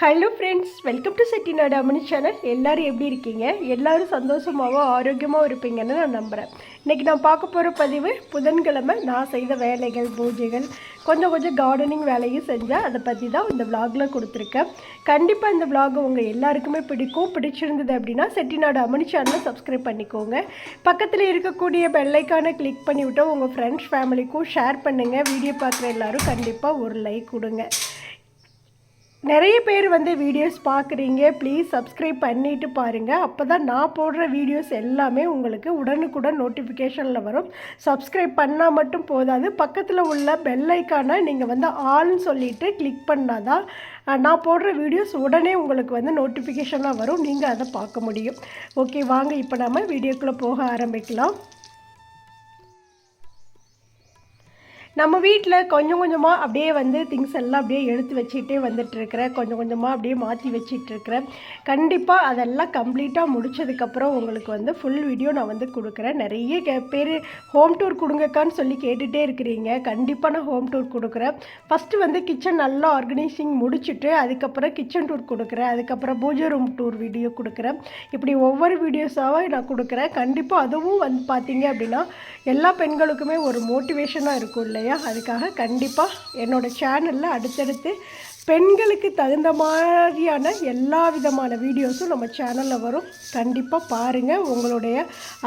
Hello friends welcome to Chettinadu Ammani channel எல்லோரும் எப்படி இருக்கீங்க? எல்லோரும் சந்தோஷமாகவும் ஆரோக்கியமாகவும் இருப்பீங்கன்னு நான் நம்புகிறேன் இன்றைக்கி நான் பார்க்க போகிற பதிவு புதன்கிழமை நான் செய்த வேலைகள் பூஜைகள் கொஞ்சம் கொஞ்சம் கார்டனிங் வேலையும் செஞ்சேன் அதை பற்றி தான் இந்த விலாகில் கொடுத்துருக்கேன். கண்டிப்பாக இந்த vlog உங்கள் எல்லாருக்குமே பிடிக்கும். பிடிச்சிருந்தது அப்படின்னா செட்டிநாடு அம்மனி சேனலை சப்ஸ்கிரைப் பண்ணிக்கோங்க. பக்கத்தில் இருக்கக்கூடிய பெல்லைக்கானை கிளிக் பண்ணிவிட்டு உங்கள் ஃப்ரெண்ட்ஸ் ஃபேமிலிக்கும் ஷேர் பண்ணுங்கள் வீடியோ பார்க்குற எல்லோரும் கண்டிப்பாக ஒரு லைக் கொடுங்க. நிறைய பேர் வந்து வீடியோஸ் பார்க்குறீங்க. ப்ளீஸ் சப்ஸ்கிரைப் பண்ணிட்டு பாருங்கள் அப்போ தான் நான் போடுற வீடியோஸ் எல்லாமே உங்களுக்கு உடனுக்குடன் நோட்டிஃபிகேஷனில் வரும். சப்ஸ்கிரைப் பண்ணால் மட்டும் போதாது. பக்கத்தில் உள்ள பெல் ஐக்கானை நீங்கள் வந்து ஆள்னு சொல்லிவிட்டு கிளிக் பண்ணால் தான் நான் போடுற வீடியோஸ் உடனே உங்களுக்கு வந்து நோட்டிஃபிகேஷனாக வரும். நீங்கள் அதை பார்க்க முடியும். ஓகே வாங்க இப்போ நம்ம வீடியோக்குள்ளே போக ஆரம்பிக்கலாம். நம்ம வீட்டில் கொஞ்சம் கொஞ்சமாக அப்படியே வந்து திங்ஸ் எல்லாம் அப்படியே எடுத்து வச்சுட்டே வந்துட்டுருக்கிறேன் கொஞ்சம் கொஞ்சமாக அப்படியே மாற்றி வச்சிட்ருக்கிறேன் கண்டிப்பாக அதெல்லாம் கம்ப்ளீட்டாக முடித்ததுக்கப்புறம் உங்களுக்கு வந்து ஃபுல் வீடியோ நான் வந்து கொடுக்குறேன். நிறைய கே பேர் ஹோம் டூர் கொடுங்கக்கான்னு சொல்லி கேட்டுகிட்டே இருக்கிறீங்க. கண்டிப்பாக நான் ஹோம் டூர் கொடுக்குறேன். ஃபஸ்ட்டு வந்து கிச்சன் நல்லா ஆர்கனைசிங் முடிச்சுட்டு அதுக்கப்புறம் கிச்சன் டூர் கொடுக்குறேன். அதுக்கப்புறம் பூஜை ரூம் டூர் வீடியோ கொடுக்குறேன். இப்படி ஒவ்வொரு வீடியோஸாக நான் கொடுக்குறேன். கண்டிப்பாக அதுவும் வந்து பார்த்தீங்க அப்படின்னா எல்லா பெண்களுக்குமே ஒரு மோட்டிவேஷனாக இருக்கும் இல்லையா? அதுக்காக கண்டிப்பாக என்னோடய சேனலில் அடுத்தடுத்து பெண்களுக்கு தகுந்த மாதிரியான எல்லா விதமான வீடியோஸும் நம்ம சேனலில் வரும். கண்டிப்பாக பாருங்கள் உங்களுடைய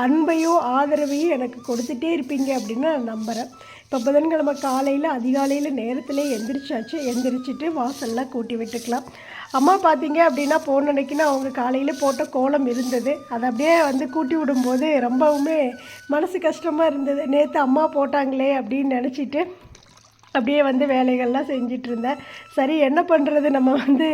அன்பையும் ஆதரவையும் எனக்கு கொடுத்துட்டே இருப்பீங்க அப்படின்னு நான் நம்புகிறேன் இப்போ புதன்கிழமை காலையில் அதிகாலையில் நேரத்திலே எந்திரிச்சாச்சு. எந்திரிச்சிட்டு வாசல்லாம் கூட்டி விட்டுக்கலாம். அம்மா பார்த்தீங்க அப்படின்னா போன அன்னைக்குன்னா அவங்க காலையில் போட்ட கோலம் இருந்தது. அதை அப்படியே வந்து கூட்டி விடும்போது ரொம்பவுமே மனசு கஷ்டமாக இருந்தது. நேற்று அம்மா போட்டாங்களே அப்படின்னு நினச்சிட்டு அப்படியே வந்து வேலைகள்லாம் செஞ்சிட்ருந்தேன் சரி என்ன பண்ணுறது நம்ம வந்து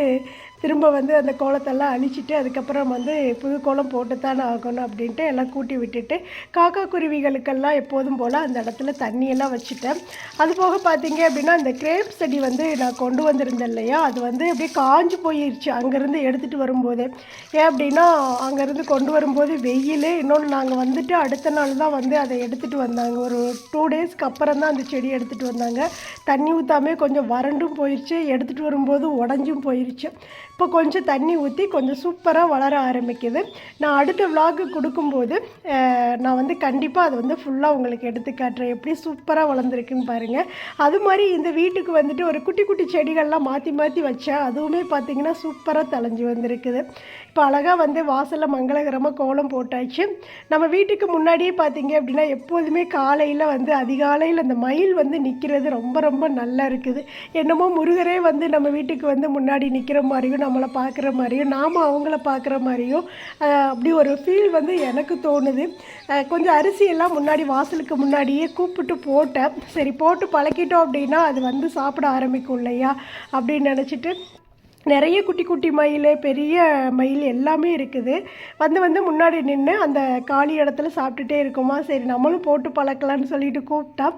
திரும்ப வந்து அந்த கோலத்தெல்லாம் அழிச்சிட்டு அதுக்கப்புறம் வந்து புது கோலம் போட்டு ஆகணும் அப்படின்ட்டு எல்லாம் கூட்டி விட்டுட்டு காக்கா குருவிகளுக்கெல்லாம் எப்போதும் போல் அந்த இடத்துல தண்ணியெல்லாம் வச்சுட்டேன். அது போக பார்த்தீங்க அப்படின்னா இந்த கிரேப் செடி வந்து நான் கொண்டு வந்திருந்தேன் இல்லையா? அது வந்து அப்படியே காஞ்சு போயிருச்சு. அங்கேருந்து எடுத்துகிட்டு வரும்போது. ஏன் அப்படின்னா அங்கேருந்து கொண்டு வரும்போது வெயில். இன்னொன்று நாங்கள் வந்துட்டு அடுத்த நாள் தான் வந்து அதை எடுத்துகிட்டு வந்தாங்க. ஒரு டூ டேஸ்க்கு அப்புறம் தான் அந்த செடி எடுத்துகிட்டு வந்தாங்க. தண்ணி ஊற்றாமே கொஞ்சம் வறண்டும் போயிடுச்சு எடுத்துகிட்டு வரும்போது உடஞ்சும் போயிடுச்சு இப்போ கொஞ்சம் தண்ணி ஊற்றி கொஞ்சம் சூப்பராக வளர ஆரம்பிக்குது. நான் அடுத்த விலாகு கொடுக்கும்போது நான் வந்து கண்டிப்பாக அதை வந்து ஃபுல்லாக உங்களுக்கு எடுத்து காட்டுறேன். எப்படி சூப்பராக வளர்ந்துருக்குன்னு பாருங்கள் அது மாதிரி இந்த வீட்டுக்கு வந்துட்டு ஒரு குட்டி குட்டி செடிகள்லாம் மாற்றி மாற்றி வச்சேன் அதுவுமே பார்த்திங்கன்னா சூப்பராக தலைஞ்சு வந்திருக்குது. இப்போ அழகாக வந்து வாசலில் மங்களகரமாக கோலம் போட்டாச்சு. நம்ம வீட்டுக்கு முன்னாடியே பார்த்தீங்க அப்படின்னா எப்போதுமே காலையில் வந்து அதிகாலையில் அந்த மயில் வந்து நிற்கிறது ரொம்ப ரொம்ப நல்லா இருக்குது. என்னமோ முருகரே வந்து நம்ம வீட்டுக்கு வந்து முன்னாடி நிற்கிற மாதிரியும் நம்மளை பார்க்குற மாதிரியும் நாம் அவங்கள பார்க்குற மாதிரியும் அப்படி ஒரு ஃபீல் வந்து எனக்கு தோணுது. கொஞ்சம் அரிசியெல்லாம் முன்னாடி வாசலுக்கு முன்னாடியே கூப்பிட்டு போட்டேன். சரி போட்டு பழக்கிட்டோம் அப்படின்னா அது வந்து சாப்பிட ஆரம்பிக்கும் இல்லையா? அப்படின்னு நினச்சிட்டு நிறைய குட்டி குட்டி மயில் பெரிய மயில் எல்லாமே இருக்குது. வந்து வந்து முன்னாடி நின்று அந்த காலி இடத்துல சாப்பிட்டுட்டே இருக்குமா? சரி நம்மளும் போட்டு பழக்கலான்னு சொல்லிட்டு கூப்பிட்டா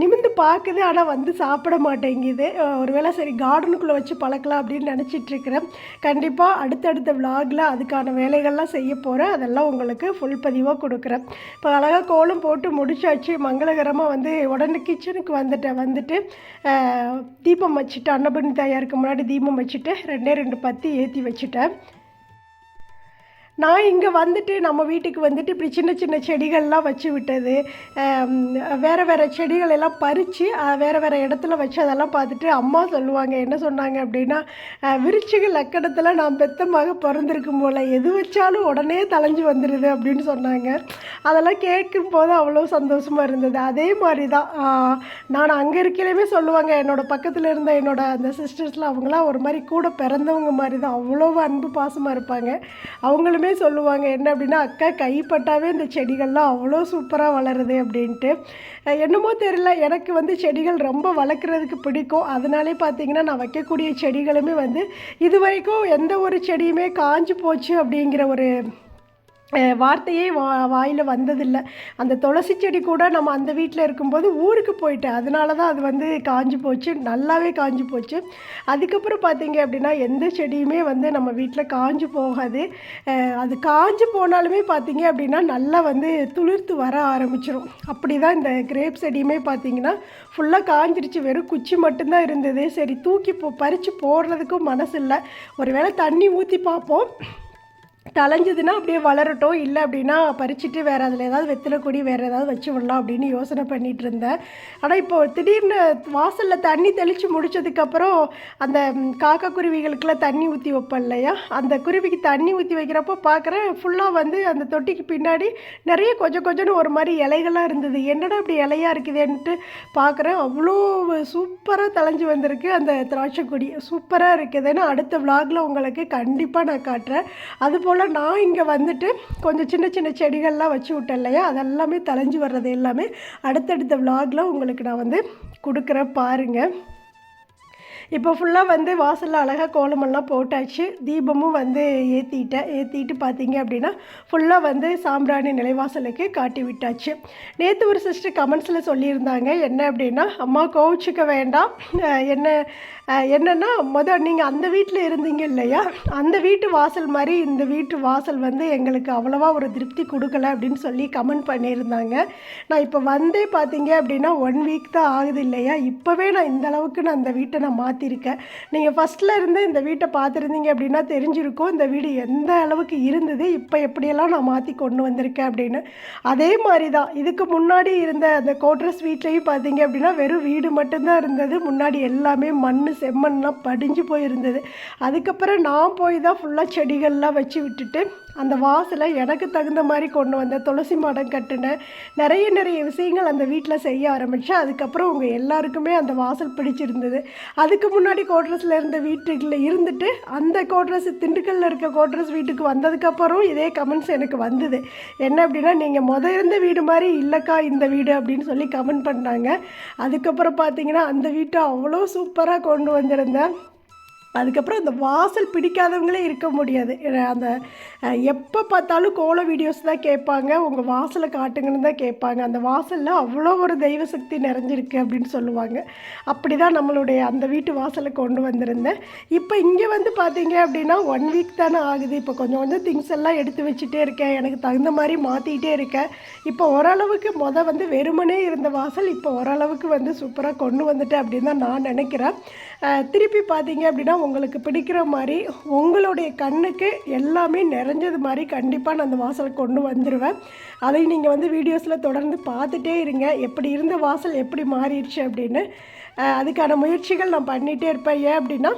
நிமிந்து நிமிர்ந்து பார்க்குது ஆனால் வந்து சாப்பிட மாட்டேங்குது. ஒருவேளை சரி கார்டனுக்குள்ளே வச்சு பழக்கலாம் அப்படின்னு நினச்சிட்ருக்கிறேன் கண்டிப்பாக அடுத்தடுத்த விலாகில் அதுக்கான வேலைகள்லாம் செய்ய போகிறேன் அதெல்லாம் உங்களுக்கு ஃபுல் பதிவாக கொடுக்குறேன். இப்போ அழகாக கோலம் போட்டு முடிச்சாச்சு. மங்களகரமாக வந்து உடனே கிச்சனுக்கு வந்துட்டேன். வந்துட்டு தீபம் வச்சுட்டு அன்னபண்ணி தாயாருக்கு முன்னாடி தீபம் வச்சுட்டு ரெண்டே ரெண்டு பத்தி ஏற்றி வச்சுட்டேன். நான் இங்கே வந்துட்டு நம்ம வீட்டுக்கு வந்துட்டு இப்படி சின்ன சின்ன செடிகள்லாம் வச்சு விட்டது. வேறு வேறு செடிகள் எல்லாம் பறித்து வேறு வேறு இடத்துல வச்சு அதெல்லாம் பார்த்துட்டு அம்மா சொல்லுவாங்க என்ன சொன்னாங்க? அப்படின்னா விருச்சிக லக்கணத்தில் நான் பெத்தமாக பிறந்திருக்கும் போல் எது வச்சாலும் உடனே தலைஞ்சு வந்துடுது அப்படின்னு சொன்னாங்க. அதெல்லாம் கேட்கும் போது அவ்வளோ சந்தோஷமாக இருந்தது. அதே மாதிரி தான் நான் அங்கே இருக்கலையுமே சொல்லுவாங்க என்னோடய பக்கத்தில் இருந்த என்னோடய அந்த சிஸ்டர்ஸ்லாம் அவங்களாம் ஒரு மாதிரி கூட பிறந்தவங்க மாதிரி தான் அவ்வளோ அன்பு பாசமாக இருப்பாங்க. அவங்களுமே சொல்லுவாங்க என்ன அப்படின்னா அக்கா கைப்பட்டாவே இந்த செடிகள்லாம் அவ்வளோ சூப்பராக வளருது அப்படின்ட்டு. என்னமோ தெரியல எனக்கு வந்து செடிகள் ரொம்ப வளர்க்குறதுக்கு பிடிக்கும். அதனாலே பார்த்தீங்கன்னா நான் வைக்கக்கூடிய செடிகளுமே வந்து இது வரைக்கும் எந்த ஒரு செடியுமே காஞ்சு போச்சு அப்படிங்கிற ஒரு வார்த்தையே வா வாயில் வந்ததில்லை. அந்த துளசி செடி கூட நம்ம அந்த வீட்டில் இருக்கும்போது ஊருக்கு போயிட்டேன். அதனால தான் அது வந்து காஞ்சு போச்சு. நல்லாவே காஞ்சி போச்சு. அதுக்கப்புறம் பார்த்தீங்க அப்படின்னா எந்த செடியுமே வந்து நம்ம வீட்டில் காஞ்சு போகாது. அது காஞ்சு போனாலுமே பார்த்தீங்க அப்படின்னா நல்லா வந்து துளிர்த்து வர ஆரம்பிச்சிடும் அப்படி தான் இந்த கிரேப் செடியுமே பார்த்தீங்கன்னா ஃபுல்லாக காஞ்சிருச்சு. வெறும் குச்சி மட்டும்தான் இருந்தது. சரி தூக்கி போ பறித்து போடுறதுக்கும் மனசு இல்லை ஒருவேளை தண்ணி ஊற்றி பார்ப்போம் தலைஞ்சதுன்னா அப்படியே வளரட்டும். இல்லை அப்படின்னா பறிச்சுட்டு வேறு அதில் ஏதாவது வெத்தில கொடி வேறு ஏதாவது வச்சு விடலாம் அப்படின்னு யோசனை பண்ணிகிட்டு இருந்தேன். ஆனால் இப்போ திடீர்னு வாசலில் தண்ணி தெளித்து முடிச்சதுக்கப்புறம் அந்த ம், காக்கா குருவிகளுக்கெல்லாம் தண்ணி ஊற்றி வைப்பேன் இல்லையா? அந்த குருவிக்கு தண்ணி ஊற்றி வைக்கிறப்போ பார்க்குறேன் ஃபுல்லாக வந்து அந்த தொட்டிக்கு பின்னாடி நிறைய கொஞ்சம் கொஞ்சம்னு ஒரு மாதிரி இலைகளாக இருந்தது. என்னடா அப்படி இலையாக இருக்குதுன்ட்டு பார்க்குறேன் அவ்வளோ சூப்பராக தலைஞ்சு வந்திருக்கு அந்த திராட்சை கொடி. சூப்பராக இருக்குதுன்னு அடுத்த விலாகில் உங்களுக்கு கண்டிப்பாக நான் காட்டுறேன். அதுபோல் போல் நான் இங்கே வந்துட்டு கொஞ்சம் சின்ன சின்ன செடிகள்லாம் வச்சு விட்டேன் இல்லையா? அதெல்லாமே தலைஞ்சு வர்றது எல்லாமே அடுத்தடுத்த விலாகில் உங்களுக்கு நான் வந்து கொடுக்குறேன் பாருங்கள் இப்போ ஃபுல்லாக வந்து வாசலில் அழகாக கோலமெல்லாம் போட்டாச்சு. தீபமும் வந்து ஏற்றிட்டேன் ஏற்றிட்டு பார்த்தீங்க அப்படின்னா ஃபுல்லாக வந்து சாம்பிராணி நிலைவாசலுக்கு காட்டி விட்டாச்சு. நேற்று ஒரு சிஸ்டர் கமெண்ட்ஸில் சொல்லியிருந்தாங்க என்ன அப்படின்னா அம்மா கோவிச்சுக்க வேண்டாம். என்ன என்னென்னா முதல் மொதல் நீங்கள் அந்த வீட்டில் இருந்தீங்க இல்லையா? அந்த வீட்டு வாசல் மாதிரி இந்த வீட்டு வாசல் வந்து எங்களுக்கு அவ்வளோவா ஒரு திருப்தி கொடுக்கல அப்படின்னு சொல்லி கமெண்ட் பண்ணியிருந்தாங்க. நான் இப்போ வந்தே பார்த்தீங்க அப்படின்னா ஒன் வீக் தான் ஆகுது இல்லையா? இப்போவே நான் இந்த அளவுக்கு நான் அந்த வீட்டை நான் மாற்றிருக்கேன் நீங்கள் ஃபஸ்ட்டில் இருந்து இந்த வீட்டை பார்த்துருந்தீங்க அப்படின்னா தெரிஞ்சிருக்கும் இந்த வீடு எந்த அளவுக்கு இருந்தது இப்போ எப்படியெல்லாம் நான் மாற்றி கொண்டு வந்திருக்கேன் அப்படின்னு. அதே மாதிரி தான் இதுக்கு முன்னாடி இருந்த அந்த கோட்ரஸ் வீட்லேயும் பார்த்தீங்க அப்படின்னா வெறும் வீடு மட்டும்தான் இருந்தது. முன்னாடி எல்லாமே மண் செம்மண்லாம் படிஞ்சு போயிருந்தது. அதுக்கப்புறம் நான் போய் தான் ஃபுல்லாக செடிகள்லாம் வச்சு விட்டுட்டு அந்த வாசலை எனக்கு தகுந்த மாதிரி கொண்டு வந்தேன் துளசி மாடம் கட்டினேன் நிறைய நிறைய விஷயங்கள் அந்த வீட்டில் செய்ய ஆரம்பித்தேன் அதுக்கப்புறம் உங்கள் எல்லாருக்குமே அந்த வாசல் பிடிச்சிருந்தது. அதுக்கு முன்னாடி கோட்ரஸில் இருந்த வீட்டுகளில் இருந்துட்டு அந்த கோட்ரஸ் திண்டுக்கல்லில் இருக்க கோட்ரஸ் வீட்டுக்கு வந்ததுக்கப்புறம் இதே கமெண்ட்ஸ் எனக்கு வந்தது. என்ன அப்படின்னா நீங்கள் முத இருந்த வீடு மாதிரி இல்லைக்கா இந்த வீடு அப்படின்னு சொல்லி கமெண்ட் பண்ணாங்க. அதுக்கப்புறம் பார்த்தீங்கன்னா அந்த வீட்டை அவ்வளோ சூப்பராக கொண்டு வந்திருந்தேன். அதுக்கப்புறம் அந்த வாசல் பிடிக்காதவங்களே இருக்க முடியாது. அந்த எப்போ பார்த்தாலும் கோல வீடியோஸ் தான் கேட்பாங்க. உங்கள் வாசலை காட்டுங்கன்னு தான் கேட்பாங்க. அந்த வாசலில் அவ்வளோ ஒரு தெய்வ சக்தி நிறைஞ்சிருக்கு அப்படின்னு சொல்லுவாங்க. அப்படி தான் நம்மளுடைய அந்த வீட்டு வாசலை கொண்டு வந்திருந்தேன். இப்போ இங்கே வந்து பார்த்தீங்க அப்படின்னா ஒன் வீக் தானே ஆகுது. இப்போ கொஞ்சம் கொஞ்சம் திங்ஸ் எல்லாம் எடுத்து வச்சுட்டே இருக்கேன். எனக்கு தகுந்த மாதிரி மாற்றிக்கிட்டே இருக்கேன். இப்போ ஓரளவுக்கு மொதல் வந்து வெறுமனே இருந்த வாசல் இப்போ ஓரளவுக்கு வந்து சூப்பராக கொண்டு வந்துட்டேன் அப்படின்னு தான் நான் நினைக்கிறேன். திருப்பி பார்த்தீங்க அப்படின்னா உங்களுக்கு பிடிக்கிற மாதிரி உங்களுடைய கண்ணுக்கு எல்லாமே நிறைஞ்சது மாதிரி கண்டிப்பாக நான் அந்த வாசலை கொண்டு வந்துடுவேன் அதை நீங்கள் வந்து வீடியோஸில் தொடர்ந்து பார்த்துட்டே இருங்க. எப்படி இருந்த வாசல் எப்படி மாறிடுச்சு அப்படின்னு. அதுக்கான முயற்சிகள் நான் பண்ணிகிட்டே இருப்பேன். ஏன் அப்படின்னா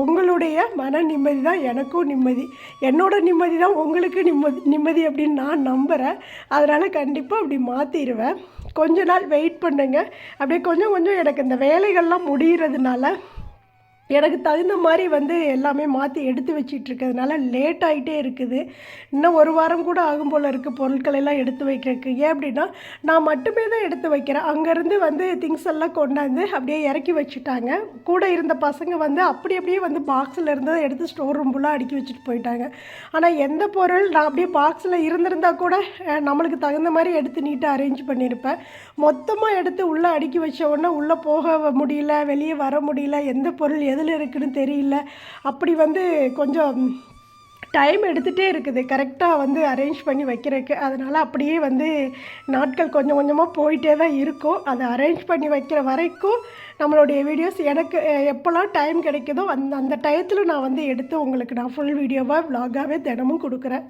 உங்களுடைய மன நிம்மதி தான் எனக்கும் நிம்மதி. என்னோட நிம்மதி தான் உங்களுக்கு நிம்மதி நிம்மதி அப்படின்னு நான் நம்புகிறேன் அதனால் கண்டிப்பாக அப்படி மாற்றிடுவேன் கொஞ்ச நாள் வெயிட் பண்ணுங்க. அப்படியே கொஞ்சம் கொஞ்சம் எனக்கு இந்த வேலைகள்லாம் முடிகிறதுனால எனக்கு தகுந்த மாதிரி வந்து எல்லாமே மாற்றி எடுத்து வச்சிட்டு இருக்கிறதுனால லேட் ஆகிட்டே இருக்குது. இன்னும் ஒரு வாரம் கூட ஆகும் போல் இருக்குது பொருட்கள் எல்லாம் எடுத்து வைக்கிறதுக்கு. ஏன் அப்படின்னா நான் மட்டுமே தான் எடுத்து வைக்கிறேன். அங்கேருந்து வந்து திங்ஸ் எல்லாம் கொண்டாந்து அப்படியே இறக்கி வச்சுட்டாங்க. கூட இருந்த பசங்க வந்து அப்படி அப்படியே வந்து பாக்ஸில் இருந்ததை எடுத்து ஸ்டோர் ரூம் ஃபுல்லாக அடுக்கி வச்சுட்டு போயிட்டாங்க. ஆனால் எந்த பொருள் நான் அப்படியே பாக்ஸில் இருந்திருந்தா கூட நம்மளுக்கு தகுந்த மாதிரி எடுத்து நீட்டாக அரேஞ்ச் பண்ணியிருப்பேன். மொத்தமாக எடுத்து உள்ளே அடுக்கி வச்ச உடனே உள்ளே போக முடியல வெளியே வர முடியல எந்த பொருள் எதில் இருக்குதுன்னு தெரியல. அப்படி வந்து கொஞ்சம் டைம் எடுத்துகிட்டே இருக்குது. கரெக்டாக வந்து அரேஞ்ச் பண்ணி வைக்கிறதுக்கு. அதனால் அப்படியே வந்து நாட்கள் கொஞ்சம் கொஞ்சமாக போயிட்டே தான் இருக்கும். அதை அரேஞ்ச் பண்ணி வைக்கிற வரைக்கும் நம்மளுடைய வீடியோஸ் எனக்கு எப்போல்லாம் டைம் கிடைக்குதோ அந்த அந்த டயத்தில் நான் வந்து எடுத்து உங்களுக்கு நான் ஃபுல் வீடியோவாக vlog-ஆவே தினமும் கொடுக்குறேன்.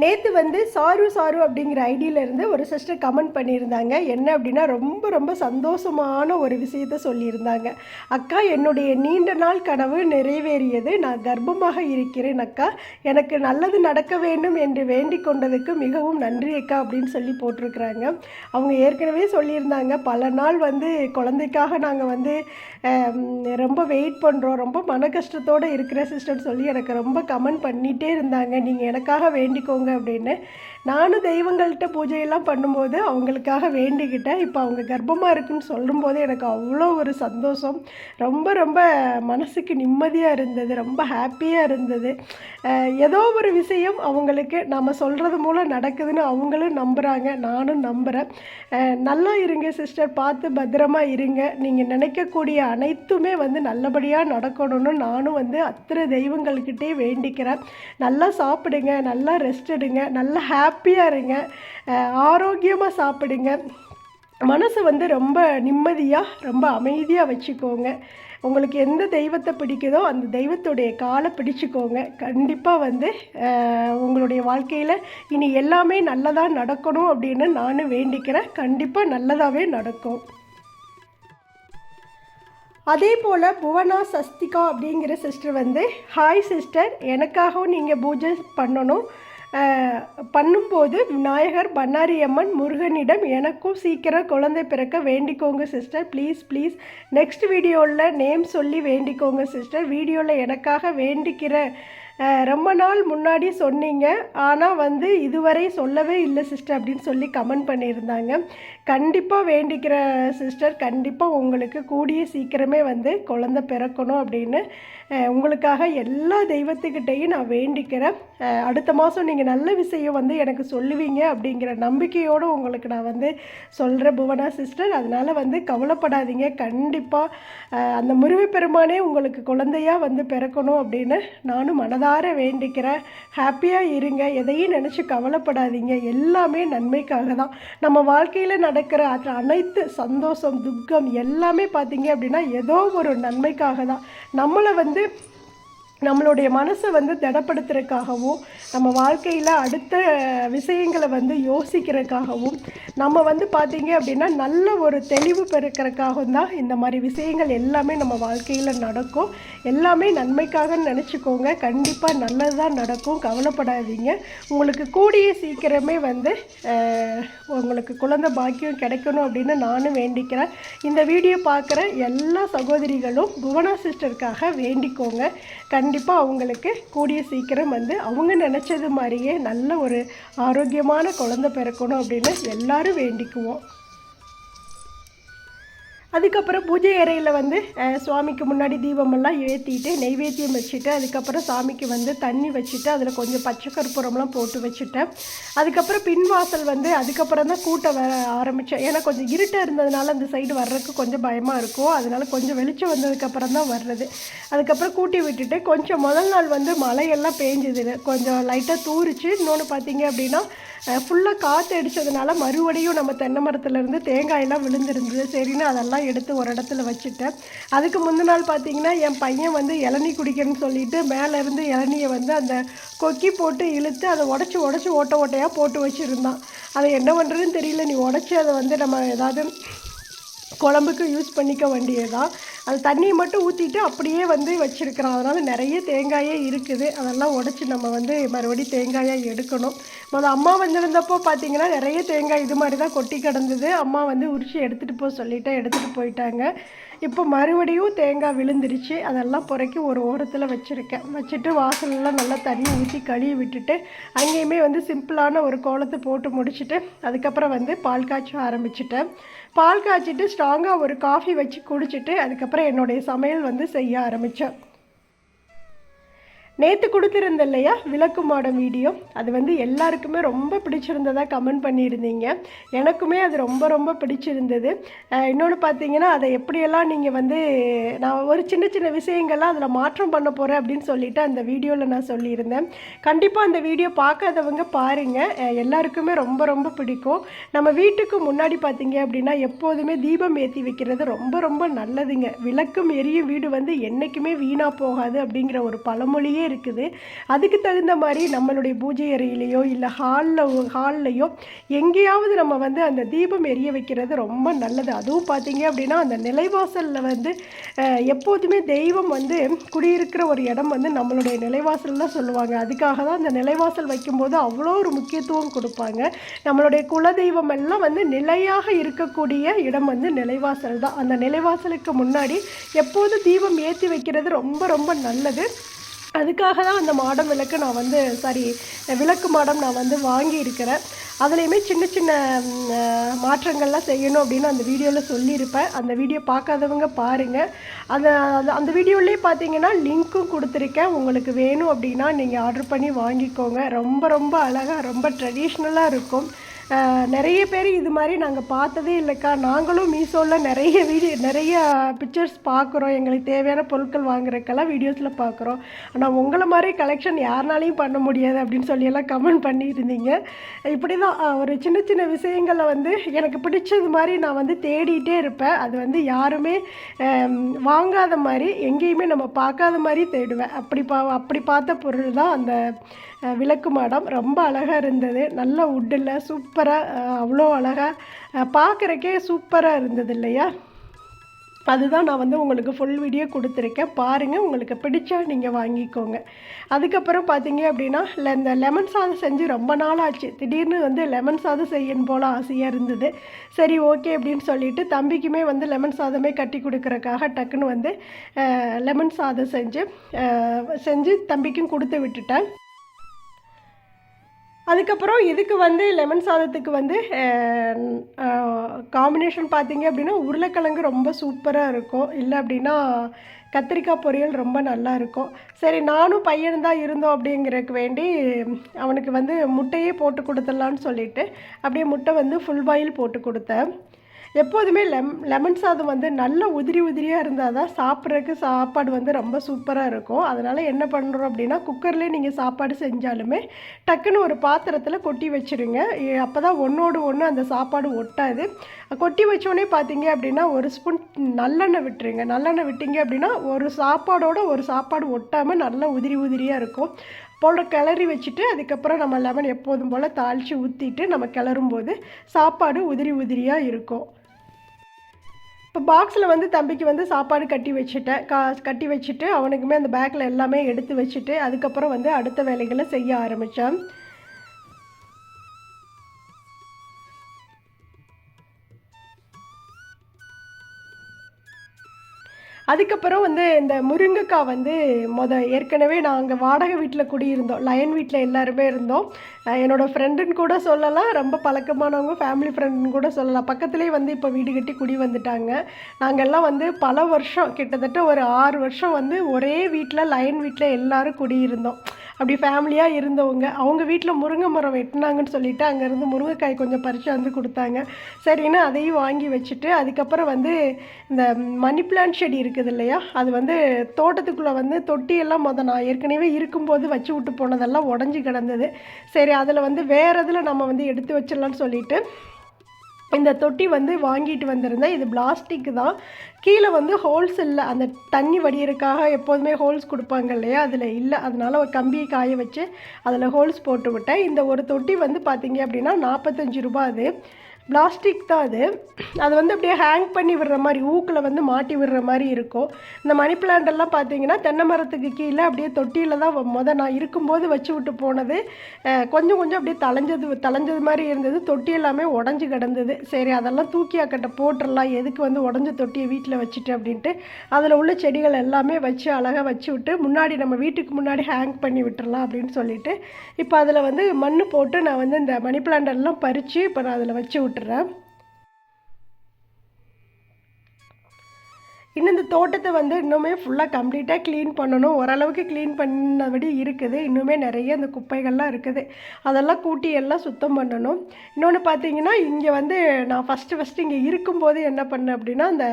நேற்று வந்து சாரு சாரு அப்படிங்கிற ஐடியிலேருந்து ஒரு சிஸ்டர் கமெண்ட் பண்ணியிருந்தாங்க. என்ன அப்படின்னா ரொம்ப ரொம்ப சந்தோஷமான ஒரு விஷயத்த சொல்லியிருந்தாங்க. அக்கா என்னுடைய நீண்ட நாள் கனவு நிறைவேறியது. நான் கர்ப்பமாக இருக்கிறேன் அக்கா. எனக்கு நல்லது நடக்க வேண்டும் என்று வேண்டிக் கொண்டதுக்கு மிகவும் நன்றி அக்கா அப்படின்னு சொல்லி போட்டிருக்கிறாங்க. அவங்க ஏற்கனவே சொல்லியிருந்தாங்க. பல நாள் வந்து குழந்தைக்காக நாங்கள் வந்து ரொம்ப வெயிட் பண்ணுறோம் ரொம்ப மன கஷ்டத்தோடு இருக்கிற சிஸ்டர்னு சொல்லி எனக்கு ரொம்ப கமெண்ட் பண்ணிகிட்டே இருந்தாங்க. நீங்கள் எனக்காக வேண்டிக்கோங்க. அப்படின்னு நானும் தெய்வங்கள்கிட்ட பூஜையெல்லாம் பண்ணும்போது அவங்களுக்காக வேண்டிக்கிட்டேன். இப்போ அவங்க கர்ப்பமாக இருக்குன்னு சொல்லும்போது எனக்கு அவ்வளோ ஒரு சந்தோஷம். ரொம்ப ரொம்ப மனசுக்கு நிம்மதியாக இருந்தது. ரொம்ப ஹாப்பியாக இருந்தது. ஏதோ ஒரு விஷயம் அவங்களுக்கு நம்ம சொல்கிறது மூலம் நடக்குதுன்னு அவங்களும் நம்புகிறாங்க நானும் நம்புகிறேன் நல்லா இருங்க சிஸ்டர். பார்த்து பத்திரமா இருங்க. நீங்கள் நினைக்கக்கூடிய அனைத்துமே வந்து நல்லபடியாக நடக்கணும்னு நானும் வந்து அத்தனை தெய்வங்கள்கிட்டே வேண்டிக்கிறேன். நல்லா சாப்பிடுங்க. நல்லா ரெஸ்ட் எடுங்க. நல்லா ஹாப்பியாக இருங்க. ஆரோக்கியமாக சாப்பிடுங்க. மனசை வந்து ரொம்ப நிம்மதியாக ரொம்ப அமைதியாக வச்சுக்கோங்க. உங்களுக்கு எந்த தெய்வத்தை பிடிக்குதோ அந்த தெய்வத்துடைய காலை பிடிச்சிக்கோங்க. கண்டிப்பாக வந்து உங்களுடைய வாழ்க்கையில் இனி எல்லாமே நல்லதாக நடக்கணும் அப்படின்னு நானும் வேண்டிக்கிறேன். கண்டிப்பாக நல்லதாகவே நடக்கும். அதே போல் புவனா சஸ்திகா அப்படிங்கிற சிஸ்டர் வந்து ஹாய் சிஸ்டர் எனக்காகவும் நீங்கள் பூஜை பண்ணணும். பண்ணும்போது விநாயகர் பண்ணாரி அம்மன் முருகனிடம் எனக்கும் சீக்கிரம் குழந்தை பிறக்க வேண்டிக்கோங்க சிஸ்டர் ப்ளீஸ் ப்ளீஸ் நெக்ஸ்ட் வீடியோவில் நேம் சொல்லி வேண்டிக்கோங்க சிஸ்டர் வீடியோவில் எனக்காக வேண்டிக்கிறேன் ரொம்ப நாள் முன்னாடி சொன்னீங்க. ஆனால் வந்து இதுவரை சொல்லவே இல்லை சிஸ்டர் அப்படின்னு சொல்லி கமெண்ட் பண்ணியிருந்தாங்க. கண்டிப்பாக வேண்டிக்கிற சிஸ்டர் கண்டிப்பாக உங்களுக்கு கூடிய சீக்கிரமே வந்து குழந்த பிறக்கணும் அப்படின்னு உங்களுக்காக எல்லா தெய்வத்துக்கிட்டேயும் நான் வேண்டிக்கிறேன். அடுத்த மாதம் நீங்கள் நல்ல விஷயம் வந்து எனக்கு சொல்லுவீங்க அப்படிங்கிற நம்பிக்கையோடு உங்களுக்கு நான் வந்து சொல்கிற புவனா சிஸ்டர் அதனால் வந்து கவலைப்படாதீங்க. கண்டிப்பாக அந்த முருகப்பெருமானே உங்களுக்கு குழந்தையாக வந்து பிறக்கணும் அப்படின்னு நானும் மனதார வேண்டிக்கிறேன். ஹாப்பியாக இருங்க. எதையும் நினச்சி கவலைப்படாதீங்க. எல்லாமே நன்மைக்காக தான். நம்ம வாழ்க்கையில் நடக்கிற அது அனைத்து சந்தோஷம் துக்கம் எல்லாமே பார்த்தீங்க அப்படின்னா ஏதோ ஒரு நன்மைக்காக தான் நம்மளை வந்து நம்மளுடைய மனசை வந்து திடப்படுத்துறதுக்காகவும் நம்ம வாழ்க்கையில் அடுத்த விஷயங்களை வந்து யோசிக்கிறதுக்காகவும் நம்ம வந்து பார்த்திங்க அப்படின்னா நல்ல ஒரு தெளிவு பெருக்கிறதுக்காகவும் தான் இந்த மாதிரி விஷயங்கள் எல்லாமே நம்ம வாழ்க்கையில் நடக்கும். எல்லாமே நன்மைக்காக நினச்சிக்கோங்க. கண்டிப்பாக நல்லதாக நடக்கும். கவலைப்படாதீங்க. உங்களுக்கு கூடிய சீக்கிரமே வந்து உங்களுக்கு குழந்தை பாக்கியம் கிடைக்கணும் அப்படின்னு நானும் வேண்டிக்கிறேன். இந்த வீடியோ பார்க்குற எல்லா சகோதரிகளும் புவனா சிஸ்டருக்காக வேண்டிக்கோங்க. கண்டிப்பாக அவங்களுக்கு கூடிய சீக்கிரம் வந்து அவங்க நினச்சது மாதிரியே நல்ல ஒரு ஆரோக்கியமான குழந்தை பிறக்கணும் அப்படின்னு எல்லாரும் வேண்டிக்குவோம். அதுக்கப்புறம் பூஜை அறையில் வந்து சுவாமிக்கு முன்னாடி தீபமெல்லாம் ஏற்றிட்டு நெய்வேத்தியம் வச்சுட்டு அதுக்கப்புறம் சாமிக்கு வந்து தண்ணி வச்சுட்டு அதில் கொஞ்சம் பச்சை கற்பூரம்லாம் போட்டு வச்சுட்டேன். அதுக்கப்புறம் பின்வாசல் வந்து அதுக்கப்புறம் தான் கூட்டம் வர ஆரம்பித்தேன் ஏன்னா கொஞ்சம் இருட்டாக இருந்ததுனால அந்த சைடு வர்றதுக்கு கொஞ்சம் பயமாக இருக்கும். அதனால கொஞ்சம் வெளிச்சம் வந்ததுக்கப்புறம் தான் வர்றது. அதுக்கப்புறம் கூட்டி விட்டுட்டு கொஞ்சம் முதல் நாள் வந்து மழையெல்லாம் பேஞ்சுது. கொஞ்சம் லைட்டாக தூரிச்சு. இன்னொன்று பார்த்தீங்க அப்படின்னா ஃபுல்லாக காற்று அடித்ததுனால மறுபடியும் நம்ம தென்னை மரத்துலேருந்து தேங்காயெல்லாம் விழுந்திருந்தது. சரின்னு அதெல்லாம் எடுத்து ஒரு இடத்துல வச்சுட்டேன். அதுக்கு முந்தின நாள் பார்த்தீங்கன்னா என் பையன் வந்து இளநீ குடிக்கணும்னு சொல்லிட்டு மேலேருந்து இளநியை வந்து அந்த கொக்கி போட்டு இழுத்து அதை உடச்சி உடச்சி ஓட்ட ஓட்டையாக போட்டு வச்சுருந்தான். அதை என்ன பண்ணுறதுன்னு தெரியல. நீ உடச்சி அதை வந்து நம்ம ஏதாவது குழம்புக்கு யூஸ் பண்ணிக்க வேண்டியது தான் அது தண்ணியை மட்டும் ஊற்றிட்டு அப்படியே வந்து வச்சுருக்கிறோம். அதனால் நிறைய தேங்காயே இருக்குது. அதெல்லாம் உடச்சி நம்ம வந்து மறுபடியும் தேங்காயாக எடுக்கணும். முதல்ல அம்மா வந்திருந்தப்போ பார்த்தீங்கன்னா நிறைய தேங்காய் இது மாதிரி தான் கொட்டி கிடந்தது. அம்மா வந்து உரிச்சி எடுத்துகிட்டு போக சொல்லிட்டு எடுத்துகிட்டு போயிட்டாங்க. இப்போ மறுபடியும் தேங்காய் விழுந்துருச்சு. அதெல்லாம் புறக்கி ஒரு ஓரத்தில் வச்சுருக்கேன். வச்சுட்டு வாசலெல்லாம் நல்லா தண்ணி ஊற்றி கழுவி விட்டுட்டு அங்கேயுமே வந்து சிம்பிளான ஒரு கோலத்தை போட்டு முடிச்சுட்டு அதுக்கப்புறம் வந்து பால் காய்ச்ச ஆரம்பிச்சிட்டேன். பால் காய்ச்சிட்டு ஸ்ட்ராங்காக ஒரு காஃபி வச்சு குடிச்சிட்டு அதுக்கப்புறம் என்னுடைய சமையல் வந்து செய்ய ஆரம்பித்தேன் நேற்று கொடுத்துருந்தேன் இல்லையா விளக்கு மாடம் வீடியோ. அது வந்து எல்லாருக்குமே ரொம்ப பிடிச்சிருந்ததா கமெண்ட் பண்ணியிருந்தீங்க. எனக்குமே அது ரொம்ப ரொம்ப பிடிச்சிருந்தது. இன்னொன்று பார்த்தீங்கன்னா அதை எப்படியெல்லாம் நீங்கள் வந்து நான் ஒரு சின்ன சின்ன விஷயங்கள்லாம் அதில் மாற்றம் பண்ண போகிறேன் அப்படின்னு சொல்லிட்டு அந்த வீடியோவில் நான் சொல்லியிருந்தேன். கண்டிப்பாக அந்த வீடியோ பார்க்காதவங்க பாருங்கள் எல்லாருக்குமே ரொம்ப ரொம்ப பிடிக்கும். நம்ம வீட்டுக்கு முன்னாடி பார்த்தீங்க அப்படின்னா எப்போதுமே தீபம் ஏற்றி வைக்கிறது ரொம்ப ரொம்ப நல்லதுங்க. விளக்கும் எரியும் வீடு வந்து என்றைக்குமே வீணாக போகாது அப்படிங்கிற ஒரு பழமொழியே இருக்குது. அதுக்கு தகுந்த மாதிரி நம்மளுடைய பூஜை அறையிலையோ இல்லை ஹாலில் ஹால்லையோ எங்கேயாவது நம்ம வந்து அந்த தீபம் எரிய வைக்கிறது ரொம்ப நல்லது. அதுவும் பார்த்தீங்க அப்படின்னா அந்த நிலைவாசலில் வந்து எப்போதுமே தெய்வம் வந்து குடியிருக்கிற ஒரு இடம் வந்து நம்மளுடைய நிலைவாசல் தான் சொல்லுவாங்க. அதுக்காக தான் அந்த நிலைவாசல் வைக்கும்போது அவ்வளோ ஒரு முக்கியத்துவம் கொடுப்பாங்க. நம்மளுடைய குலதெய்வம் எல்லாம் வந்து நிலையாக இருக்கக்கூடிய இடம் வந்து நிலைவாசல் தான். அந்த நிலைவாசலுக்கு முன்னாடி எப்போதும் தீபம் ஏற்றி வைக்கிறது ரொம்ப ரொம்ப நல்லது. அதுக்காக தான் அந்த மாடம் விளக்கு நான் வந்து சாரி விளக்கு மாடம் நான் வந்து வாங்கியிருக்கிறேன். அதுலேயுமே சின்ன சின்ன மாற்றங்கள்லாம் செய்யணும் அப்படின்னு அந்த வீடியோவில் சொல்லியிருப்பேன். அந்த வீடியோ பார்க்காதவங்க பாருங்கள் அந்த அந்த- அந்த வீடியோலேயே பார்த்தீங்கன்னா லிங்க்கும் கொடுத்துருக்கேன். உங்களுக்கு வேணும் அப்படின்னா நீங்கள் ஆர்டர் பண்ணி வாங்கிக்கோங்க. ரொம்ப ரொம்ப அழகாக ரொம்ப ட்ரெடிஷ்னலாக இருக்கும். நிறைய பேர் இது மாதிரி நாங்கள் பார்த்ததே இல்லைக்கா. நாங்களும் மீஷோவில் நிறைய வீடியோ நிறைய பிக்சர்ஸ் பார்க்குறோம். எங்களுக்கு தேவையான பொருட்கள் வாங்குறதுக்கெல்லாம் வீடியோஸில் பார்க்குறோம். ஆனால் உங்களை மாதிரி கலெக்ஷன் யாருனாலையும் பண்ண முடியாது அப்படின்னு சொல்லியெல்லாம் கமெண்ட் பண்ணியிருந்தீங்க. இப்படி தான் ஒரு சின்ன சின்ன விஷயங்களை வந்து எனக்கு பிடிச்சது மாதிரி நான் வந்து தேடிட்டே இருப்பேன். அது வந்து யாருமே வாங்காத மாதிரி எங்கேயுமே நம்ம பார்க்காத மாதிரி தேடுவேன். அப்படி பா அப்படி பார்த்த பொருள் தான் அந்த விளக்கு மாடம். ரொம்ப அழகாக இருந்தது. நல்ல உட்டில் சூப்பராக அவ்வளோ அழகாக பார்க்குறக்கே சூப்பராக இருந்தது இல்லையா? அதுதான் நான் வந்து உங்களுக்கு ஃபுல் வீடியோ கொடுத்துருக்கேன். பாருங்கள் உங்களுக்கு பிடிச்சா நீங்கள் வாங்கிக்கோங்க. அதுக்கப்புறம் பார்த்தீங்க அப்படின்னா இல்லை இந்த லெமன் சாதம் செஞ்சு ரொம்ப நாள் ஆச்சு. திடீர்னு வந்து லெமன் சாதம் செய்யணும் போல் ஆசையாக இருந்தது. சரி ஓகே அப்படின்னு சொல்லிட்டு தம்பிக்குமே வந்து லெமன் சாதமே கட்டி கொடுக்குறக்காக டக்குன்னு வந்து லெமன் சாதம் செஞ்சு செஞ்சு தம்பிக்கும் கொடுத்து விட்டுட்டேன். அதுக்கப்புறம் இதுக்கு வந்து லெமன் சாதத்துக்கு வந்து காம்பினேஷன் பார்த்தீங்க அப்படின்னா உருளைக்கிழங்கு ரொம்ப சூப்பராக இருக்கும். இல்லை அப்படின்னா கத்திரிக்காய் பொரியல் ரொம்ப நல்லா இருக்கும். சரி நானும் பையன் தான் இருந்தோம் அப்படிங்கிறதுக்கு வேண்டி அவனுக்கு வந்து முட்டையே போட்டு கொடுத்துடலான்னு சொல்லிட்டு அப்படியே முட்டை வந்து ஃபுல் பாயில் போட்டு கொடுத்தேன். எப்போதுமே லெம் லெமன் சாதம் வந்து நல்ல உதிரி உதிரியாக இருந்தால் தான் சாப்பிட்றதுக்கு சாப்பாடு வந்து ரொம்ப சூப்பராக இருக்கும். அதனால் என்ன பண்ணுறோம் அப்படின்னா குக்கர்லேயே நீங்கள் சாப்பாடு செஞ்சாலுமே டக்குன்னு ஒரு பாத்திரத்தில் கொட்டி வச்சுருங்க. அப்போ தான் ஒன்றோடு ஒன்று அந்த சாப்பாடு ஒட்டாது. கொட்டி வச்சோடனே பார்த்தீங்க அப்படின்னா ஒரு ஸ்பூன் நல்லெண்ணெய் விட்டுருங்க. நல்லெண்ணெய் விட்டீங்க அப்படின்னா ஒரு சாப்பாடோட ஒரு சாப்பாடு ஒட்டாமல் நல்லா உதிரி உதிரியாக இருக்கும். போல கிளறி வச்சுட்டு அதுக்கப்புறம் நம்ம லெமன் எப்போதும் போல் தாளித்து ஊற்றிட்டு நம்ம கிளறும் போது சாப்பாடு உதிரி உதிரியாக இருக்கும். இப்போ பாக்ஸில் வந்து தம்பிக்கு வந்து சாப்பாடு கட்டி வச்சுட்டேன் கா கட்டி வச்சுட்டு அவனுக்குமே அந்த பேக்கில் எல்லாமே எடுத்து வச்சுட்டு அதுக்கப்புறம் வந்து அடுத்த வேலைகளை செய்ய ஆரம்பித்தேன் அதுக்கப்புறம் வந்து இந்த முருங்கைக்காய் வந்து மொத ஏற்கனவே நாங்கள் வாடகை வீட்டில் குடியிருந்தோம். லயன் வீட்டில் எல்லாருமே இருந்தோம். என்னோடய ஃப்ரெண்டுன்னு கூட சொல்லலாம். ரொம்ப பழக்கமானவங்க ஃபேமிலி ஃப்ரெண்டுன்னு கூட சொல்லலாம். பக்கத்துலேயே வந்து இப்போ வீடு கட்டி குடி வந்துட்டாங்க. நாங்கள்லாம் வந்து பல வருஷம் கிட்டத்தட்ட ஒரு ஆறு வருஷம் வந்து ஒரே வீட்டில் லயன் வீட்டில் எல்லோரும் குடியிருந்தோம். அப்படி ஃபேமிலியாக இருந்தவங்க அவங்க வீட்டில் முருங்கை மரம் வெட்டினாங்கன்னு சொல்லிட்டு அங்கேருந்து முருங்கைக்காய் கொஞ்சம் பறித்து வந்து கொடுத்தாங்க. சரின்னு அதையும் வாங்கி வச்சுட்டு அதுக்கப்புறம் வந்து இந்த மணி பிளான்ட் செடி இருக்குது இல்லையா அது வந்து தோட்டத்துக்குள்ளே வந்து தொட்டியெல்லாம் மொதல் நான் ஏற்கனவே இருக்கும்போது வச்சு விட்டு போனதெல்லாம் உடஞ்சி கிடந்தது. சரி அதில் வந்து வேறு இதில் நம்ம வந்து எடுத்து வச்சிடலான்னு சொல்லிட்டு இந்த தொட்டி வந்து வாங்கிட்டு வந்திருந்தேன். இது பிளாஸ்டிக் தான். கீழே வந்து ஹோல்ஸ் இல்லை. அந்த தண்ணி வடியறதுக்காக எப்போதுமே ஹோல்ஸ் கொடுப்பாங்க இல்லையா? அதில் இல்லை. அதனால் ஒரு கம்பியை காய வச்சு அதில் ஹோல்ஸ் போட்டு விட்டேன். இந்த ஒரு தொட்டி வந்து பார்த்தீங்க அப்படின்னா நாற்பத்தஞ்சு ரூபாய் அது. பிளாஸ்டிக் தான் அது. அது வந்து அப்படியே ஹேங் பண்ணி விடுற மாதிரி ஊக்கில் வந்து மாட்டி விடுற மாதிரி இருக்கும். இந்த மணி பிளான்ட்டெல்லாம் பார்த்தீங்கன்னா தென்னை மரத்துக்கு கீழே அப்படியே தொட்டியில் தான் மொதல் நான் இருக்கும்போது வச்சு விட்டு போனது. கொஞ்சம் கொஞ்சம் அப்படியே தலைஞ்சது தலைஞ்சது மாதிரி இருந்தது. தொட்டி எல்லாமே உடஞ்சி கிடந்தது. சரி அதெல்லாம் தூக்கி அக்கட்ட போட்டுடலாம். எதுக்கு வந்து உடஞ்ச தொட்டியை வீட்டில் வச்சுட்டு அப்படின்ட்டு அதில் உள்ள செடிகள் எல்லாமே வச்சு அழகாக வச்சு விட்டு முன்னாடி நம்ம வீட்டுக்கு முன்னாடி ஹேங் பண்ணி விட்டுறலாம் அப்படின்னு சொல்லிட்டு இப்போ அதில் வந்து மண் போட்டு நான் வந்து இந்த மணி பிளான்டெல்லாம் பறித்து இப்போ நான் அதில் வச்சு விட்டுறேன் இன்னும் இந்த தோட்டத்தை வந்து இன்னுமே ஃபுல்லாக கம்ப்ளீட்டாக க்ளீன் பண்ணணும். ஓரளவுக்கு க்ளீன் பண்ணபடி இருக்குது. இன்னுமே நிறைய இந்த குப்பைகள்லாம் இருக்குது. அதெல்லாம் கூட்டி எல்லாம் சுத்தம் பண்ணணும். இன்னொன்று பார்த்தீங்கன்னா இங்கே வந்து நான் ஃபஸ்ட்டு ஃபஸ்ட்டு இங்கே இருக்கும்போது என்ன பண்ணேன் அப்படின்னா அந்த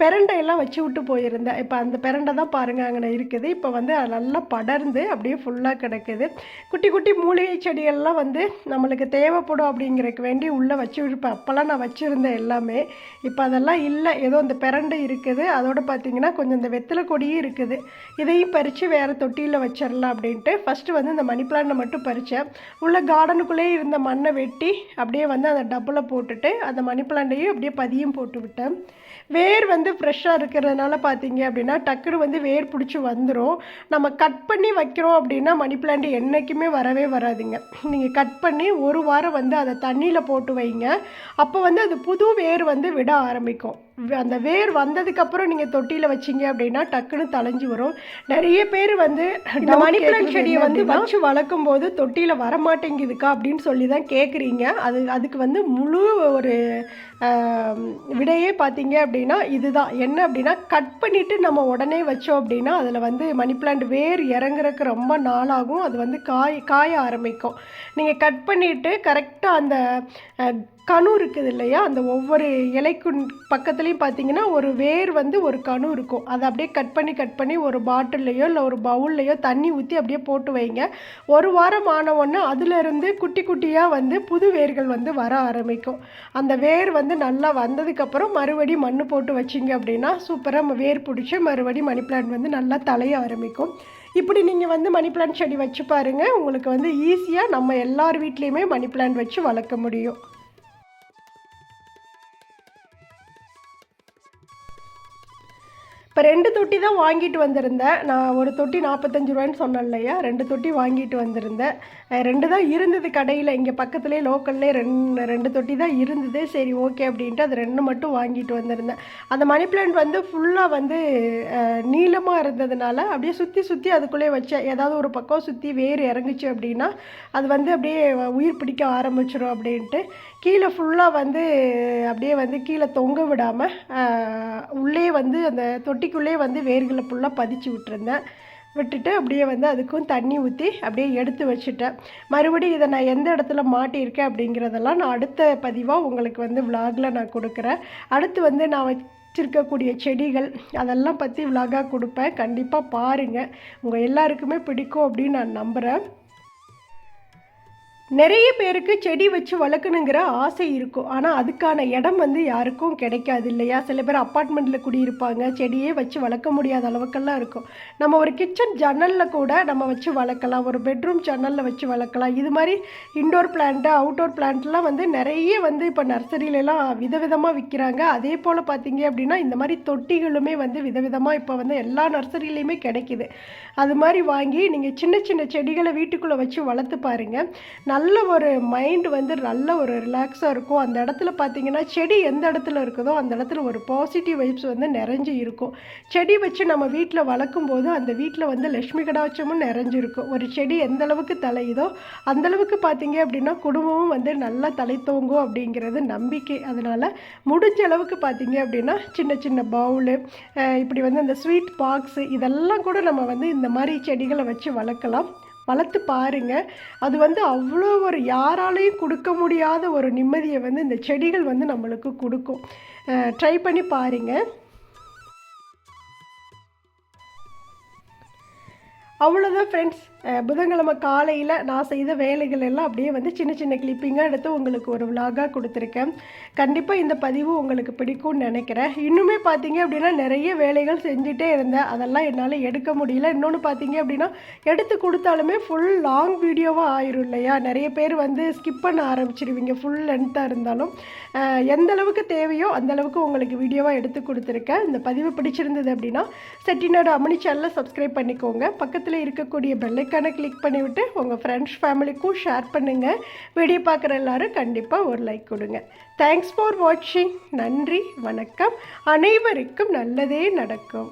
பெரண்டையெல்லாம் வச்சு விட்டு போயிருந்தேன். இப்போ அந்த பெரண்டை தான் பாருங்கள் அங்கே இருக்குது. இப்போ வந்து அது நல்லா படர்ந்து அப்படியே ஃபுல்லாக கிடக்குது. குட்டி குட்டி மூலிகை செடிகள்லாம் வந்து நம்மளுக்கு தேவைப்படும் அப்படிங்கிறதுக்கு வேண்டி உள்ளே வச்சு இருப்பேன் அப்போல்லாம் நான் வச்சுருந்தேன் எல்லாமே. இப்போ அதெல்லாம் இல்லை. ஏதோ இந்த பெரண்டை இருக்குது. அதோடு பார்த்தீங்கன்னா கொஞ்சம் இந்த வெத்தலை கொடியும் இருக்குது. இதையும் பறித்து வேறு தொட்டியில் வச்சிடலாம் அப்படின்ட்டு ஃபஸ்ட்டு வந்து இந்த மணி பிளான்ட்டை மட்டும் பறித்தேன் உள்ள கார்டனுக்குள்ளேயே இருந்த மண்ணை வெட்டி அப்படியே வந்து அந்த டப்பில் போட்டுட்டு அந்த மணி பிளான்ட்டையும் அப்படியே பதியும் போட்டு விட்டேன். வேர் வந்து ஃப்ரெஷ்ஷாக இருக்கிறதுனால பார்த்தீங்க அப்படின்னா டக்குனு வந்து வேர் பிடிச்சி வந்துடும் நம்ம கட் பண்ணி வைக்கிறோம் அப்படின்னா மணி பிளான்ட் என்றைக்குமே வரவே வராதுங்க. நீங்கள் கட் பண்ணி ஒரு வாரம் வந்து அதை தண்ணியில் போட்டு வைங்க. அப்போ வந்து அது புது வேர் வந்து விட ஆரம்பிக்கும். அந்த வேர் வந்ததுக்கப்புறம் நீங்கள் தொட்டியில் வச்சீங்க அப்படின்னா டக்குன்னு தலைஞ்சு வரும். நிறைய பேர் வந்து இந்த மணி பிளான்ட் செடியை வந்து வச்சு வளர்க்கும் போது தொட்டியில் வரமாட்டேங்குதுக்கா அப்படின்னு சொல்லி தான் கேட்குறீங்க அது அதுக்கு வந்து முழு ஒரு விடையே பார்த்தீங்க அப்படின்னா இதுதான். என்ன அப்படின்னா கட் பண்ணிவிட்டு நம்ம உடனே வச்சோம் அப்படின்னா அதில் வந்து மணி பிளான்ட் வேர் இறங்குறதுக்கு ரொம்ப நாளாகும். அது வந்து காய் காய ஆரம்பிக்கும். நீங்கள் கட் பண்ணிவிட்டு கரெக்டாக அந்த கணு இருக்குது இல்லையா? அந்த ஒவ்வொரு இலைக்கு பக்கத்துலேயும் பார்த்தீங்கன்னா ஒரு வேர் வந்து ஒரு கணு இருக்கும். அதை அப்படியே கட் பண்ணி கட் பண்ணி ஒரு பாட்டில்லையோ இல்லை ஒரு பவுல்லையோ தண்ணி ஊற்றி அப்படியே போட்டு வைங்க. ஒரு வாரம் ஆன அதுலேருந்து குட்டி குட்டியாக வந்து புது வேர்கள் வந்து வர ஆரம்பிக்கும். அந்த வேர் வந்து நல்லா வந்ததுக்கப்புறம் மறுபடி மண் போட்டு வச்சிங்க அப்படின்னா சூப்பராக வேர் பிடிச்சி மறுபடி மணி பிளான்ட் வந்து நல்லா தலைய ஆரம்பிக்கும். இப்படி நீங்கள் வந்து மணி பிளான்ட் செடி வச்சு பாருங்கள் உங்களுக்கு வந்து ஈஸியாக நம்ம எல்லார் வீட்லேயுமே மணி பிளான்ட் வச்சு வளர்க்க முடியும். இப்போ ரெண்டு தொட்டி தான் வாங்கிட்டு வந்திருந்தேன். நான் ஒரு தொட்டி நாற்பத்தஞ்சு ரூபான்னு சொன்னேன் இல்லையா? ரெண்டு தொட்டி வாங்கிட்டு வந்திருந்தேன். ரெண்டு தான் இருந்தது கடையில். இங்கே பக்கத்துலேயே லோக்கல்லே ரெண்டு ரெண்டு தொட்டி தான் இருந்தது. சரி ஓகே அப்படின்ட்டு அது ரெண்டு மட்டும் வாங்கிட்டு வந்திருந்தேன். அந்த மணி பிளான்ட் வந்து ஃபுல்லாக வந்து நீளமாக இருந்ததுனால அப்படியே சுற்றி சுற்றி அதுக்குள்ளே வச்சேன். ஏதாவது ஒரு பக்கம் சுற்றி வேர் இறங்குச்சு அப்படின்னா அது வந்து அப்படியே உயிர் பிடிக்க ஆரம்பிச்சிடும் அப்படின்ட்டு. கீழே ஃபுல்லாக வந்து அப்படியே வந்து கீழே தொங்க விடாமல் உள்ளே வந்து அந்த தொட்டிக்குள்ளே வந்து வேர்களை ஃபுல்லாக பதிச்சு விட்டுருந்தேன். விட்டுட்டு அப்படியே வந்து அதுக்கும் தண்ணி ஊற்றி அப்படியே எடுத்து வச்சுட்டேன். மறுபடியும் இதை நான் எந்த இடத்துல மாட்டியிருக்கேன் அப்படிங்கிறதெல்லாம் நான் அடுத்த பதிவாக உங்களுக்கு வந்து விலாகில் நான் கொடுக்குறேன். அடுத்து வந்து நான் வச்சிருக்கக்கூடிய செடிகள் அதெல்லாம் பற்றி விலாகாக கொடுப்பேன். கண்டிப்பாக பாருங்கள் உங்கள் எல்லாருக்குமே பிடிக்கும் அப்படின்னு நான் நம்புகிறேன் நிறைய பேருக்கு செடி வச்சு வளர்க்கணுங்கிற ஆசை இருக்கும். ஆனால் அதுக்கான இடம் வந்து யாருக்கும் கிடைக்காது இல்லையா? சில பேர் அப்பார்ட்மெண்ட்டில் குடியிருப்பாங்க. செடியே வச்சு வளர்க்க முடியாத அளவுக்கெல்லாம் இருக்கும். நம்ம ஒரு கிச்சன் ஜன்னலில் கூட நம்ம வச்சு வளர்க்கலாம். ஒரு பெட்ரூம் ஜன்னலில் வச்சு வளர்க்கலாம். இது மாதிரி இண்டோர் பிளான்ட்டு அவுட்டோர் பிளான்ட்லாம் வந்து நிறைய வந்து இப்போ நர்சரியிலலாம் விதவிதமாக விற்கிறாங்க அதே போல் பார்த்தீங்க அப்படின்னா இந்த மாதிரி தொட்டிகளுமே வந்து விதவிதமாக இப்போ வந்து எல்லா நர்சரியிலையுமே கிடைக்குது. அது மாதிரி வாங்கி நீங்கள் சின்ன சின்ன செடிகளை வீட்டுக்குள்ளே வச்சு வளர்த்து பாருங்கள் நல்ல ஒரு மைண்ட் வந்து நல்ல ஒரு ரிலாக்ஸாக இருக்கும். அந்த இடத்துல பார்த்தீங்கன்னா செடி எந்த இடத்துல இருக்குதோ அந்த இடத்துல ஒரு பாசிட்டிவ் வைப்ஸ் வந்து நிறைஞ்சு இருக்கும். செடி வச்சு நம்ம வீட்டில் வளர்க்கும் போது அந்த வீட்டில் வந்து லட்சுமி கடாட்சமும் நிறைஞ்சிருக்கும். ஒரு செடி எந்த அளவுக்கு தலையுதோ அந்த அளவுக்கு பார்த்தீங்க அப்படின்னா குடும்பமும் வந்து நல்லா தலை தோங்கும் அப்படிங்கிறது நம்பிக்கை. அதனால் முடிஞ்ச அளவுக்கு பார்த்தீங்க அப்படின்னா சின்ன சின்ன பவுலு இப்படி வந்து அந்த ஸ்வீட் பாக்ஸு இதெல்லாம் கூட நம்ம வந்து இந்த மாதிரி செடிகளை வச்சு வளர்க்கலாம். வளர்த்து பாருங்க. அது வந்து அவ்வளோ ஒரு யாராலையும் கொடுக்க முடியாத ஒரு நிம்மதியை வந்து இந்த செடிகள் வந்து நம்மளுக்கு கொடுக்கும். ட்ரை பண்ணி பாருங்கள் அவ்வளோதான் ஃப்ரெண்ட்ஸ் புதன்கிழமை காலையில் நான் செய்த வேலைகள் எல்லாம் அப்படியே வந்து சின்ன சின்ன கிளிப்பிங்காக எடுத்து உங்களுக்கு ஒரு விலாகாக கொடுத்துருக்கேன். கண்டிப்பாக இந்த பதிவு உங்களுக்கு பிடிக்கும்னு நினைக்கிறேன். இன்னுமே பார்த்தீங்க அப்படின்னா நிறைய வேலைகள் செஞ்சுட்டே இருந்தேன். அதெல்லாம் என்னால் எடுக்க முடியல. இன்னொன்று பார்த்தீங்க அப்படின்னா எடுத்து கொடுத்தாலுமே ஃபுல் லாங் வீடியோவாக ஆயிரும் இல்லையா? நிறைய பேர் வந்து ஸ்கிப் பண்ண ஆரம்பிச்சிருவீங்க. ஃபுல் லென்த்தாக இருந்தாலும். எந்த அளவுக்கு தேவையோ அந்த அளவுக்கு உங்களுக்கு வீடியோவாக எடுத்து கொடுத்துருக்கேன். இந்த பதிவு பிடிச்சிருந்தது அப்படின்னா செட்டிநாடு அம்மனி சேனலை சப்ஸ்கிரைப் பண்ணிக்கோங்க. பக்கத்தில் இருக்கக்கூடிய பெல்லைக்கான கிளிக் பண்ணிவிட்டு உங்கள் ஃப்ரெண்ட்ஸ் ஃபேமிலிக்கும் ஷேர் பண்ணுங்கள் வீடியோ பார்க்குற எல்லாரும் கண்டிப்பாக ஒரு லைக் கொடுங்க. தேங்க்ஸ் ஃபார் வாட்சிங் நன்றி வணக்கம். அனைவருக்கும் நல்லதே நடக்கும்.